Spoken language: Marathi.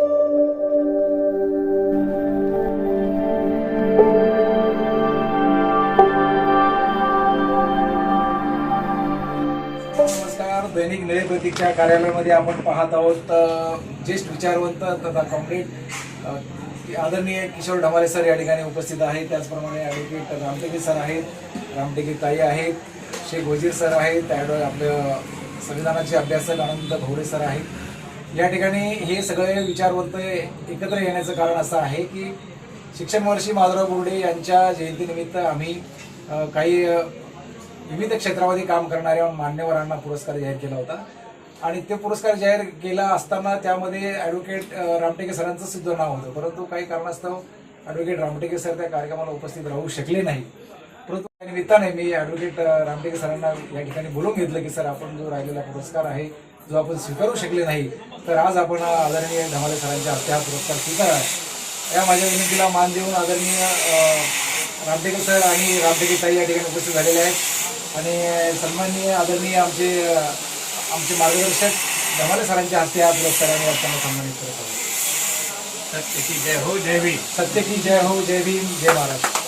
नमस्कार दैनिक नळे प्रतीकच्या कार्यालयामध्ये आपण पाहत आहोत ज्येष्ठ विचारवंत तथा कॉम्रेड आदरणीय किशोर ढमाले सर या ठिकाणी उपस्थित आहेत. त्याचप्रमाणे ॲडव्होकेट रामटेके सर आहेत रामटेके ताई आहेत शेख वजीर सर आहेत ॲडव आपलं संविधानाचे अभ्यासक आनंद भोवरे सर आहेत. या ठिकाणी हे सगळे विचारवंत एकत्र येण्याचं कारण असं आहे की शिक्षण महर्षी माधवराव बोर्डे यांच्या जयंतीनिमित्त आम्ही काही विविध क्षेत्रामध्ये काम करणाऱ्या मान्यवरांना पुरस्कार जाहीर केला होता. आणि ते पुरस्कार जाहीर केला असताना त्यामध्ये ॲडव्होकेट रामटेके सरांचं सुद्धा नाव होतं. परंतु काही कारणास्तव ॲडव्होकेट रामटेके सर त्या कार्यक्रमाला उपस्थित राहू शकले नाही. परंतु त्या निमित्ताने मी ॲडव्होकेट रामटेके सरांना या ठिकाणी बोलून घेतलं की सर आपण जो राहिलेला पुरस्कार आहे जो आपण स्वीकारू शकले नाही तर आज आपण आदरणीय धमाले सरांच्या हस्ते हा पुरस्कार स्वीकारा या माझ्या विनंतीला मान देऊन आदरणीय अ, रामटेके सर आणि रामटेके ताई या ठिकाणी उपस्थित झालेले आहेत. आणि सन्माननीय आदरणीय आमचे आमचे मार्गदर्शक धमाले सरांच्या हस्ते हा पुरस्काराने असताना सन्मानित करत आहोत. सत्य की जय हो जय भीम. सत्य की जय हो जय भीम जय महाराष्ट्र.